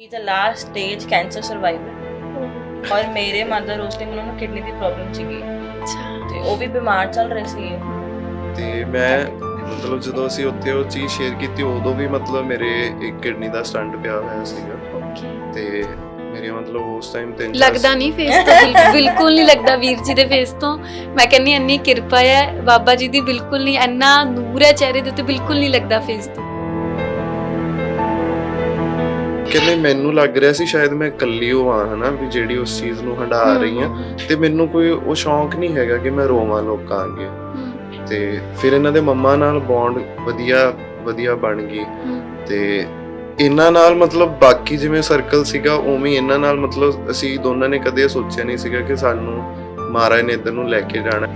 He is a last stage cancer survivor ਔਰ ਮੇਰੇ mother ਉਸ ਟਾਈਮ ਉਹਨਾਂ ਨੂੰ ਕਿਡਨੀ ਦੀ ਪ੍ਰੋਬਲਮ ਸੀਗੀ। ਅੱਛਾ। ਤੇ ਉਹ ਵੀ ਬਿਮਾਰ ਚੱਲ ਰਹੇ ਸੀ। ਤੇ ਮੈਂ ਮਤਲਬ ਜਦੋਂ ਅਸੀਂ ਉੱਥੇ ਉਹ ਚੀਜ਼ ਸ਼ੇਅਰ ਕੀਤੀ ਉਦੋਂ ਵੀ ਮਤਲਬ ਮੇਰੇ ਇੱਕ ਕਿਡਨੀ ਦਾ ਸਟੰਟ ਪਿਆ ਹੋਇਆ ਸੀਗਾ। ਤੇ ਮੇਰੇ ਮਤਲਬ ਉਸ ਟਾਈਮ ਚਾਰ- ਲੱਗਦਾ ਨਹੀਂ ਫੇਸ ਤੋਂ ਬਿਲ- ਬਿਲਕੁਲ ਨਹੀਂ ਲੱਗਦਾ ਵੀਰ ਜੀ ਦੇ ਫੇਸ ਤੋਂ। ਮੈਂ ਕਹਿੰਨੀ ਇੰਨੀ ਕਿਰਪਾ ਹੈ ਬਾਬਾ ਜੀ ਦੀ ਬਿਲਕੁਲ ਨਹੀਂ ਇੰਨਾ ਨੂਰ ਹੈ ਚਿਹਰੇ ਦੇ ਉੱਤੇ ਬਿਲਕੁਲ ਨਹੀਂ ਲੱਗਦਾ ਫੇਸ ਤੋਂ। ਕਹਿੰਦੇ ਮੈਨੂੰ ਲੱਗ ਰਿਹਾ ਸੀ ਸ਼ਾਇਦ ਮੈਂ ਇਕੱਲੀ ਹੋ ਆ ਹਨਾ ਵੀ ਜਿਹੜੀ ਉਸ ਚੀਜ਼ ਨੂੰ ਹੰਡਾ ਰਹੀ ਆ ਤੇ ਮੈਨੂੰ ਕੋਈ ਉਹ ਸ਼ੌਂਕ ਨਹੀਂ ਹੈਗਾ ਕਿ ਮੈਂ ਰੋਵਾਂ ਲੋਕਾਂ ਅੱਗੇ। ਤੇ ਫਿਰ ਇਹਨਾਂ ਦੇ ਮੰਮਾ ਨਾਲ ਬੌਂਡ ਵਧੀਆ ਵਧੀਆ ਬਣ ਗਈ। ਤੇ ਇਹਨਾਂ ਨਾਲ ਮਤਲਬ ਬਾਕੀ ਜਿਵੇਂ ਸਰਕਲ ਸੀਗਾ ਉਵੇਂ ਇਹਨਾਂ ਨਾਲ ਮਤਲਬ ਅਸੀਂ ਦੋਨਾਂ ਨੇ ਕਦੇ ਸੋਚਿਆ ਨਹੀਂ ਸੀਗਾ ਕਿ ਸਾਨੂੰ ਮਹਾਰਾਜ ਨੇ ਇੱਧਰ ਨੂੰ ਲੈ ਕੇ ਜਾਣਾ।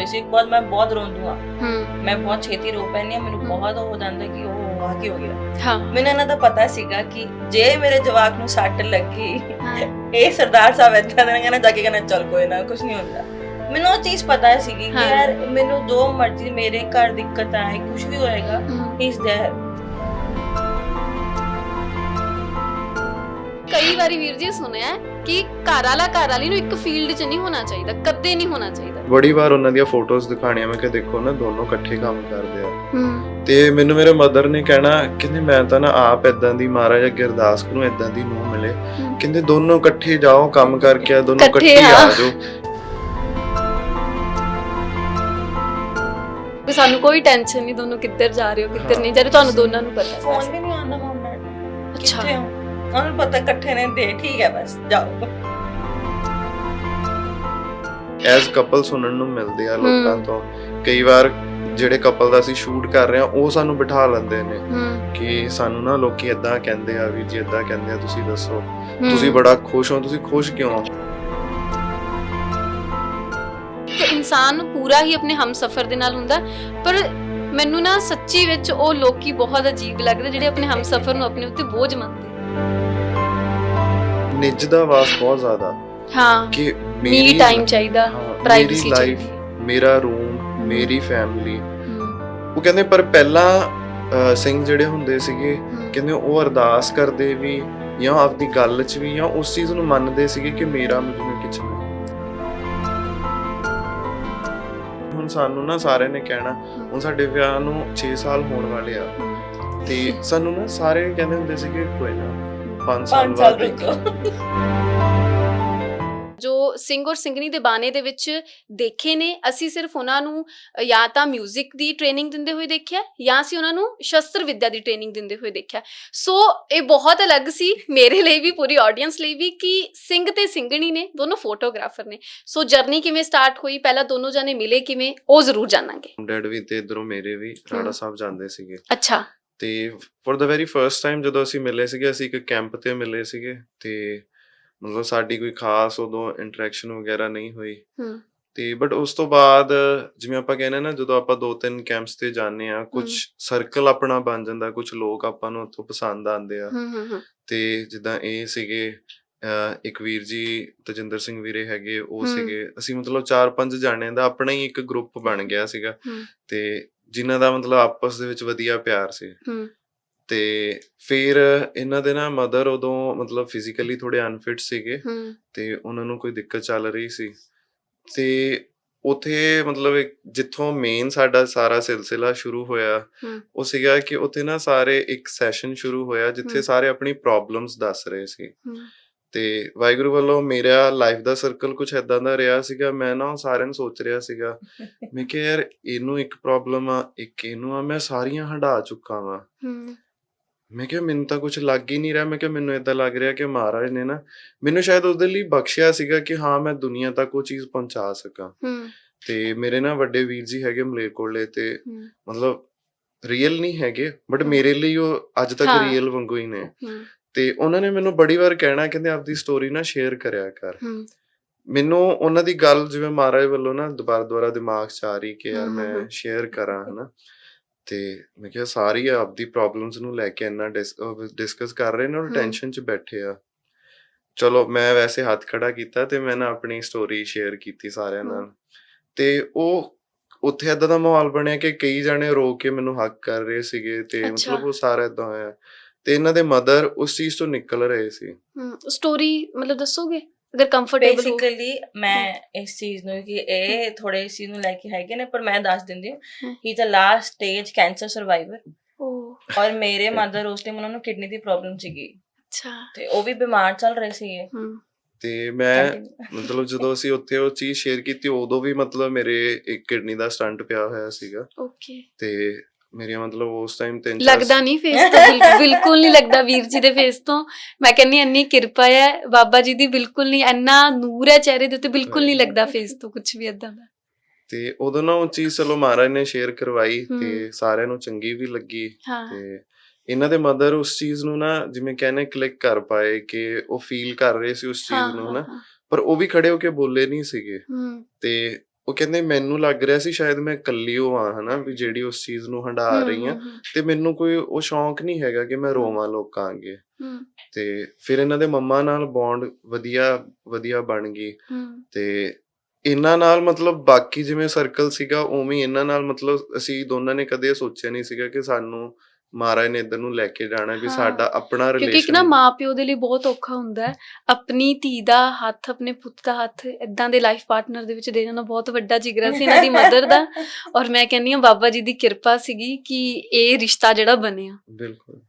ਇਸ ਚੀਜ਼ ਤੋਂ ਇਸੇ ਬਾਅਦ ਮੈਂ ਬਹੁਤ ਰੋਂਦੂ ਆ ਹਮ, ਮੈਂ ਬਹੁਤ ਛੇਤੀ ਰੋ ਪੈਂਦੀ ਆ ਮੈਨੂੰ ਬਹੁਤ ਹੋ ਜਾਂਦਾ ਕਿ ਉਹ ਆ ਕੀ ਹੋ ਗਿਆ। ਹਾਂ। ਮੈਨੂੰ ਇਹਨਾਂ ਦਾ ਪਤਾ ਸੀਗਾ ਕਿ ਜੇ ਮੇਰੇ ਜਵਾਕ ਨੂੰ ਸੱਟ ਲੱਗੀ ਹਾਂ, ਇਹ ਸਰਦਾਰ ਸਾਹਿਬ ਏਦਾਂ ਦੇ ਕਹਿੰਦਾ ਜਾ ਕੇ ਕਹਿੰਦਾ ਚੱਲ ਕੋਈ ਨਾ ਕੁਝ ਨਹੀਂ ਹੁੰਦਾ। ਮੈਨੂੰ ਉਹ ਚੀਜ਼ ਪਤਾ ਸੀਗੀ ਕਿ ਹਾਂ। ਯਾਰ ਮੈਨੂੰ ਜੋ ਮਰਜ਼ੀ ਮੇਰੇ ਘਰ ਦਿੱਕਤ ਆਏ ਕੁਝ ਵੀ ਹੋਏਗਾ ਹਮ। ਹੀ ਕਈ ਵਾਰੀ ਵੀਰ ਜੀ ਸੁਣਿਆ ਹੈ ਕਿ ਘਰ ਵਾਲਾ ਘਰ ਵਾਲੀ ਨੂੰ ਇੱਕ ਫੀਲਡ 'ਚ ਨਹੀਂ ਹੋਣਾ ਚਾਹੀਦਾ ਕਦੇ ਨਹੀਂ ਹੋਣਾ ਚਾਹੀਦਾ ਬੜੀ ਵਾਰ ਉਹਨਾਂ ਦੀਆਂ ਫੋਟੋਜ਼ ਦਿਖਾਣੀਆਂ ਮੈਂ ਕਿ ਦੇਖੋ ਨਾ ਦੋਨੋਂ ਇਕੱਠੇ ਕੰਮ ਕਰਦੇ ਆ ਹਮ, ਤੇ ਮੈਨੂੰ ਮੇਰੇ ਮਦਰ ਨੇ ਕਹਿਣਾ ਕਹਿੰਦੇ ਮੈਂ ਤਾਂ ਨਾ ਆਪ ਇਦਾਂ ਦੀ ਮਹਾਰਾਜਾ ਗੁਰਦਾਸ ਨੂੰ ਇਦਾਂ ਦੀ ਨੂੰ ਮਿਲੇ ਹਮ। ਕਹਿੰਦੇ ਦੋਨੋਂ ਇਕੱਠੇ ਜਾਓ ਕੰਮ ਕਰਕੇ ਆ ਦੋਨੋਂ ਇਕੱਠੇ ਇਕੱਠੇ ਆ ਹਾਂ। ਜਾਓ ਵੀ ਸਾਨੂੰ ਕੋਈ ਟੈਨਸ਼ਨ ਨਹੀਂ ਦੋਨੋਂ ਕਿੱਧਰ ਜਾ ਰਹੇ ਹੋ ਕਿੱਧਰ ਹਾਂ। ਨਹੀਂ ਜਾ ਰਹੇ ਤੁਹਾਨੂੰ ਦੋਨਾਂ ਨੂੰ ਪਤਾ ਹੈ ਫੋਨ। ਵੀ ਨਹੀਂ ਆਉਂਦਾ ਮਾਮਾ ਅੱਛਾ ਕਿੱਥੇ ਹੋ ਉਹਨਾਂ ਨੂੰ ਪਤਾ ਇਕੱਠੇ ਨੇ ਦੇ ਠੀਕ ਹੈ ਬਸ ਜਾਓ। ਐਜ਼ ਕਪਲ ਸੁਣਨ ਨੂੰ ਮਿਲਦੇ ਆ ਲੋਕਾਂ। ਤੋਂ ਕਈ ਵਾਰ ਜਿਹੜੇ ਕਪਲ ਦਾ ਅਸੀਂ ਸ਼ੂਟ ਕਰ ਰਹੇ ਆ ਉਹ ਸਾਨੂੰ ਬਿਠਾ ਲੈਂਦੇ ਨੇ ਕਿ ਸਾਨੂੰ ਨਾ ਲੋਕੀ ਇਦਾਂ ਕਹਿੰਦੇ ਆ ਵੀ ਜੀ ਇਦਾਂ ਕਹਿੰਦੇ ਆ ਤੁਸੀਂ ਦੱਸੋ। ਤੁਸੀਂ ਬੜਾ ਖੁਸ਼ ਹੋ ਤੁਸੀਂ ਖੁਸ਼ ਕਿਉਂ ਹੋ? ਕਿ ਇਨਸਾਨ ਪੂਰਾ ਹੀ ਆਪਣੇ ਹਮਸਫਰ ਦੇ ਨਾਲ ਹੁੰਦਾ ਪਰ ਮੈਨੂੰ ਨਾ ਸੱਚੀ ਵਿੱਚ ਉਹ ਲੋਕੀ ਬਹੁਤ ਅਜੀਬ ਲੱਗਦੇ ਜਿਹੜੇ ਆਪਣੇ ਹਮਸਫਰ ਨੂੰ ਆਪਣੇ ਉੱਤੇ ਬੋਝ ਮੰਨਦੇ ਨਿੱਜ ਦਾ ਵਾਸ ਬਹੁਤ ਜ਼ਿਆਦਾ। ਹਾਂ ਕਿ ਮੀ ਟਾਈਮ ਚਾਹੀਦਾ ਪ੍ਰਾਈਵੇਸੀ ਮੇਰੀ ਲਾਈਫ ਮੇਰਾ ਰੂਮ ਮੇਰੀ ਫੈਮਿਲੀ ਉਹ ਕਹਿੰਦੇ ਪਰ ਪਹਿਲਾਂ ਸਿੰਘ ਜਿਹੜੇ ਹੁੰਦੇ ਸੀਗੇ ਕਹਿੰਦੇ ਉਹ ਅਰਦਾਸ ਕਰਦੇ ਵੀ ਜਾਂ ਆਪਦੀ ਗੱਲ 'ਚ ਵੀ ਜਾਂ ਉਸ ਚੀਜ਼ ਨੂੰ ਮੰਨਦੇ ਸੀਗੇ ਕਿ ਮੇਰਾ ਮੈਨੂੰ ਕਿਛ ਨਹੀਂ ਹੁਣ ਸਾਨੂੰ ਨਾ ਸਾਰਿਆਂ ਨੇ ਕਹਿਣਾ ਹੁਣ ਸਾਡੇ ਵਿਆਹ ਨੂੰ 6 ਸਾਲ ਹੋਣ ਵਾਲੇ ਆ। ਤੇ ਸਾਨੂੰ ਨਾ ਸਾਰੇ ਕਹਿੰਦੇ ਹੁੰਦੇ ਸੀਗੇ ਕੋਈ ਨਾ। ਜੋ ਸਿੰਘ ਔਰ ਦੇ ਬਾਣੇ ਦੇ ਵਿੱਚ ਦੇਖੇ ਨੇ ਅਸੀਂ ਸਿਰਫ ਉਹਨਾਂ ਨੂੰ ਜਾਂ ਤਾਂ 뮤직 ਦੀ ਟ੍ਰੇਨਿੰਗ ਦਿੰਦੇ ਹੋਏ ਦੇਖਿਆ ਜਾਂ ਅਸੀਂ ਉਹਨਾਂ ਨੂੰ ਸ਼ਸਤਰ ਵਿਦਿਆ ਦੀ ਟ੍ਰੇਨਿੰਗ ਦਿੰਦੇ ਹੋਏ ਦੇਖਿਆ। ਸੋ ਇਹ ਬਹੁਤ ਅਲੱਗ ਸੀ ਮੇਰੇ ਲਈ ਵੀ ਪੂਰੀ ਆਡੀਅנס ਲਈ ਵੀ ਕਿ ਸਿੰਘ ਤੇ ਸਿੰਗਣੀ ਨੇ ਦੋਨੋਂ ਫੋਟੋਗ੍ਰਾਫਰ ਨੇ। ਸੋ ਜਰਨੀ ਕਿਵੇਂ ਸਟਾਰਟ ਹੋਈ ਪਹਿਲਾਂ ਦੋਨੋਂ ਜਾਨੇ ਮਿਲੇ ਕਿਵੇਂ ਉਹ ਜ਼ਰੂਰ ਜਾਣਾਂਗੇ। ਡੈਡ ਵੀ ਤੇ ਇਧਰੋਂ ਮੇਰੇ ਵੀ ਰਾੜਾ ਸਾਹਿਬ ਜਾਂਦੇ ਸੀਗੇ। ਅੱਛਾ। ਤੇ for the very first time ਜਦੋਂ ਅਸੀਂ ਮਿਲੇ ਸੀਗੇ ਅਸੀਂ ਇੱਕ ਕੈਂਪ ਤੇ ਮਿਲੇ ਸੀਗੇ ਤੇ ਮਤਲਬ ਸਾਡੀ ਕੋਈ ਖਾਸ ਉਦੋਂ ਇੰਟਰੈਕਸ਼ਨ ਵਗੈਰਾ ਨਹੀਂ ਹੋਈ ਹਮ। ਤੇ ਬਟ ਉਸ ਤੋਂ ਬਾਅਦ ਜਿਵੇਂ ਆਪਾਂ ਕਹਿੰਦੇ ਨਾ ਜਦੋਂ ਆਪਾਂ ਦੋ ਤਿੰਨ ਕੈਂਪਸ ਤੇ ਜਾਂਦੇ ਆ ਕੁਝ। ਸਰਕਲ ਆਪਣਾ ਬਣ ਜਾਂਦਾ ਕੁਝ ਲੋਕ ਆਪਾਂ ਨੂੰ ਉੱਥੋਂ ਪਸੰਦ ਆਉਂਦੇ ਆ ਹੂੰ ਹੂੰ ਹੂੰ ਤੇ ਜਿੱਦਾਂ ਇਹ ਸੀਗੇ ਇੱਕ ਵੀਰ ਜੀ ਤਜਿੰਦਰ ਸਿੰਘ ਵੀਰੇ ਹੈਗੇ ਉਹ। ਸੀਗੇ ਅਸੀਂ ਮਤਲਬ ਚਾਰ ਪੰਜ ਜਾਣਿਆਂ ਦਾ ਆਪਣਾ ਹੀ ਇੱਕ ਗਰੁੱਪ ਬਣ ਗਿਆ ਸੀਗਾ। ਤੇ ਜਿਨ੍ਹਾਂ ਦਾ ਮਤਲਬ ਆਪਸ ਦੇ ਵਿੱਚ ਵਧੀਆ ਪਿਆਰ ਸੀ। ਹੂੰ। ਤੇ ਫਿਰ ਇਹਨਾਂ ਦੇ ਨਾ ਮਦਰ ਉਦੋਂ ਮਤਲਬ ਫਿਜ਼ੀਕਲੀ ਥੋੜੇ ਅਨਫਿਟ ਸੀਗੇ। ਹੂੰ। ਤੇ ਉਹਨਾਂ ਨੂੰ ਕੋਈ ਦਿੱਕਤ ਚੱਲ ਰਹੀ ਸੀ। ਤੇ ਉਥੇ ਮਤਲਬ ਜਿੱਥੋਂ ਮੇਨ ਸਾਡਾ ਸਾਰਾ ਸਿਲਸਿਲਾ ਸ਼ੁਰੂ ਹੋਇਆ। ਉਹ ਸੀਗਾ ਕਿ ਉਥੇ ਨਾ ਸਾਰੇ ਇੱਕ ਸੈਸ਼ਨ ਸ਼ੁਰੂ ਹੋਇਆ ਜਿੱਥੇ। ਸਾਰੇ ਆਪਣੀ ਪ੍ਰੋਬਲਮਸ ਦੱਸ ਰਹੇ ਸੀ। ਤੇ ਵਾਹਿਗੁਰੂ ਵੱਲੋਂ ਮੇਰਾ ਲਾਈਫ ਦਾ ਸਰਕਲ ਕੁਝ ਐਦਾਂ ਦਾ ਰਿਹਾ ਸੀਗਾ ਮੈਂ ਨਾ ਸਾਰਿਆਂ ਨੂੰ ਸੋਚ ਰਿਹਾ ਸੀਗਾ ਮੈਂ ਕਿਹਾ ਯਾਰ ਇਹਨੂੰ ਇੱਕ ਪ੍ਰੋਬਲਮ ਆ ਇੱਕ ਇਹਨੂੰ ਆ ਮੈਂ ਸਾਰੀਆਂ ਹੰਢਾ ਚੁੱਕਾ ਵਾਂ। ਮੈਂ ਕਿਹਾ ਮੈਨੂੰ ਤਾਂ ਕੁਝ ਲੱਗ ਹੀ ਨਹੀਂ ਰਿਹਾ ਮੈਂ ਕਿਹਾ ਮੈਨੂੰ ਇਦਾਂ ਲੱਗ ਰਿਹਾ ਕਿ ਮਹਾਰਾਜ ਨੇ ਨਾ ਮੈਨੂੰ ਸ਼ਾਇਦ ਉਹਦੇ ਲਈ ਬਖਸ਼ਿਆ ਸੀਗਾ ਕਿ ਹਾਂ ਮੈਂ ਦੁਨੀਆ ਤੱਕ ਉਹ ਚੀਜ਼ ਪਹੁੰਚਾ ਸਕਾਂ। ਤੇ ਮੇਰੇ ਨਾ ਵੱਡੇ ਵੀਰ ਜੀ ਹੈਗੇ ਮਲੇਰਕੋਟਲੇ ਤੇ ਹੂੰ। ਮਤਲਬ ਰੀਅਲ ਨਹੀਂ ਹੈਗੇ ਬਟ ਮੇਰੇ ਲਈ ਉਹ ਅੱਜ ਤੱਕ। ਰੀਅਲ ਵਾਂਗੂ ਹੀ ਨੇ। ਤੇ ਉਹਨਾਂ ਨੇ ਮੈਨੂੰ ਬੜੀ ਵਾਰ ਕਹਿਣਾ ਕਹਿੰਦੇ ਆਪਦੀ ਸਟੋਰੀ ਨਾ ਸ਼ੇਅਰ ਕਰਿਆ ਕਰ ਮੈਨੂੰ ਉਹਨਾਂ ਦੀ ਗੱਲ ਜਿਵੇਂ ਮਹਾਰਾਜ ਵੱਲੋਂ ਨਾ ਦੁਬਾਰਾ ਦੁਬਾਰਾ ਦਿਮਾਗ 'ਚ ਆ ਰਹੀ ਕਿ ਯਾਰ ਮੈਂ। ਸ਼ੇਅਰ ਕਰਾਂ ਹਨਾ ਤੇ ਮੈਂ ਕਿਹਾ ਸਾਰੀ ਆਪਦੀ ਪ੍ਰੋਬਲਮਸ ਨੂੰ ਲੈ ਕੇ ਇੰਨਾ ਡਿਸਕਸ ਕਰ ਰਹੇ ਨੇ ਔਰ। ਟੈਨਸ਼ਨ 'ਚ ਬੈਠੇ ਆ ਚਲੋ ਮੈਂ ਵੈਸੇ ਹੱਥ ਖੜਾ ਕੀਤਾ ਤੇ ਮੈਂ ਨਾ ਆਪਣੀ ਸਟੋਰੀ ਸ਼ੇਅਰ ਕੀਤੀ ਸਾਰਿਆਂ। ਨਾਲ ਤੇ ਉਹ ਉੱਥੇ ਏਦਾਂ ਦਾ ਮਾਹੌਲ ਬਣਿਆ ਕਿ ਕਈ ਜਣੇ ਰੋ ਕੇ ਮੈਨੂੰ ਹੱਕ ਕਰ ਰਹੇ ਸੀਗੇ ਤੇ। ਮਤਲਬ ਉਹ ਸਾਰਾ ਏਦਾਂ ਹੋਇਆ ਤੇ ਇਹਨਾਂ ਦੇ ਮਦਰ ਉਸ ਚੀਜ਼ ਤੋਂ ਨਿਕਲ ਰਹੇ ਸੀ। ਸਟੋਰੀ ਮਤਲਬ ਦੱਸੋਗੇ? ਅਗਰ ਕੰਫਰਟੇਬਲ ਹੋ ਬੇਸਿਕਲੀ ਮੈਂ ਇਸ ਚੀਜ਼ ਨੂੰ ਕਿ ਇਹ ਥੋੜੇ ਇਸ ਚੀਜ਼ ਨੂੰ ਲੈ ਕੇ ਹੈਗੇ ਨੇ ਪਰ ਮੈਂ ਦੱਸ ਦਿੰਦੀ ਹਾਂ। He is a last stage cancer survivor ਉਹ ਔਰ ਮੇਰੇ ਮਦਰ ਉਸ ਟਾਈਮ ਉਹਨਾਂ ਨੂੰ ਕਿਡਨੀ ਦੀ ਪ੍ਰੋਬਲਮ ਸੀਗੀ। ਅੱਛਾ। ਤੇ ਉਹ ਵੀ ਬਿਮਾਰ ਚੱਲ ਰਹੇ ਸੀਗੇ ਤੇ ਮੈਂ. ਮਤਲਬ ਜਦੋਂ ਅਸੀਂ ਉੱਥੇ ਉਹ ਚੀਜ਼ ਸ਼ੇਅਰ ਕੀਤੀ ਉਦੋਂ ਵੀ ਮਤਲਬ ਮੇਰੇ ਇੱਕ ਕਿਡਨੀ ਦਾ ਸਟੰਟ ਪਿਆ ਹੋਇਆ ਸੀਗਾ। ਓਕੇ ਤੇ ਮੇਰੀਆਂ ਮਤਲਬ ਉਸ ਟਾਈਮ ਤਿੰਨ ਚਾਰ ਲੱਗਦਾ ਨਹੀਂ ਫੇਸ ਤੋਂ ਬਿਲਕੁਲ- ਬਿਲਕੁਲ ਨਹੀਂ ਲੱਗਦਾ ਵੀਰ ਜੀ ਦੇ ਫੇਸ ਤੋਂ। ਮੈਂ ਕਹਿੰਨੀ ਇੰਨੀ ਕਿਰਪਾ ਹੈ ਬਾਬਾ ਜੀ ਦੀ ਬਿਲਕੁਲ ਨਹੀਂ ਇੰਨਾ ਨੂਰ ਹੈ ਚਿਹਰੇ ਦੇ ਉੱਤੇ ਬਿਲਕੁਲ ਨਹੀਂ ਲੱਗਦਾ ਫੇਸ ਤੋਂ ਕੁਝ ਵੀ ਇਦਾਂ ਦਾ। ਤੇ ਉਦੋਂ ਨਾ ਉਹ ਚੀਜ਼ ਚਲੋ ਮਹਾਰਾਜ ਨੇ ਸ਼ੇਅਰ ਕਰਵਾਈ ਹਮ। ਤੇ ਸਾਰਿਆਂ ਨੂੰ ਚੰਗੀ ਵੀ ਲੱਗੀ। ਹਾਂ। ਤੇ ਇਹਨਾਂ ਦੇ ਮਦਰ ਉਸ ਚੀਜ਼ ਨੂੰ ਨਾ ਜਿਵੇਂ ਕਹਿੰਦੇ ਕਲਿੱਕ ਕਰ ਪਾਏ ਕਿ ਉਹ ਫੀਲ ਕਰ ਰਹੇ ਸੀ ਉਸ ਹਾਂ ਚੀਜ਼ ਨੂੰ ਹਾਂ, ਨਾ ਹਾਂ। ਪਰ ਉਹ ਵੀ ਖੜੇ ਹੋ ਕੇ ਬੋਲੇ ਨਹੀਂ ਸੀਗੇ। ਹਮ ਤੇ ਉਹ ਕਹਿੰਦੇ ਮੈਨੂੰ ਲੱਗ ਰਿਹਾ ਸੀ ਸ਼ਾਇਦ ਮੈਂ ਇਕੱਲੀ ਹੋ ਆ ਹਨਾ ਵੀ ਜਿਹੜੀ ਉਸ ਚੀਜ਼ ਨੂੰ ਹੰਡਾ ਰਹੀ ਆ ਤੇ ਮੈਨੂੰ ਕੋਈ ਉਹ ਸ਼ੌਂਕ ਨਹੀਂ ਹੈਗਾ ਕਿ ਮੈਂ ਰੋਵਾਂ ਲੋਕਾਂ ਅੱਗੇ। ਤੇ ਫਿਰ ਇਹਨਾਂ ਦੇ ਮੰਮਾ ਨਾਲ ਬੌਂਡ ਵਧੀਆ ਵਧੀਆ ਬਣ ਗਈ। ਤੇ ਇਹਨਾਂ ਨਾਲ ਮਤਲਬ ਬਾਕੀ ਜਿਵੇਂ ਸਰਕਲ ਸੀਗਾ ਉਵੇਂ ਇਹਨਾਂ ਨਾਲ ਮਤਲਬ ਅਸੀਂ ਦੋਨਾਂ ਨੇ ਕਦੇ ਸੋਚਿਆ ਨਹੀਂ ਸੀਗਾ ਕਿ ਸਾਨੂੰ ਮਹਾਰਾਜ ਨੇ ਇੱਧਰ ਨੂੰ ਲੈ ਕੇ ਜਾਣਾ ਵੀ ਹਾਂ। ਸਾਡਾ ਆਪਣਾ ਕਿਉਂਕਿ ਇੱਕ ਰਿਲੇਸ਼ਨ ਨਾ ਮਾਪਿਓ ਦੇ ਲਈ ਬਹੁਤ ਔਖਾ ਹੁੰਦਾ ਹੈ। ਆਪਣੀ ਧੀ ਦਾ ਹੱਥ ਆਪਣੇ ਪੁੱਤ ਦਾ ਹੱਥ ਇਦਾਂ ਦੇ ਲਾਈਫ ਪਾਰਟਨਰ ਦੇ ਵਿੱਚ ਦੇ ਜਾਣਾ ਬਹੁਤ ਵੱਡਾ ਜਿਗਰਾ ਸੀ ਇਹਨਾਂ ਦੀ ਮਦਰ ਦਾ। ਔਰ ਮੈਂ ਕਹਿੰਨੀ ਆ ਬਾਬਾ ਜੀ ਦੀ ਕਿਰਪਾ ਸੀਗੀ ਕਿ ਇਹ ਰਿਸ਼ਤਾ ਜਿਹੜਾ ਬਣਿਆ। ਬਿਲਕੁਲ।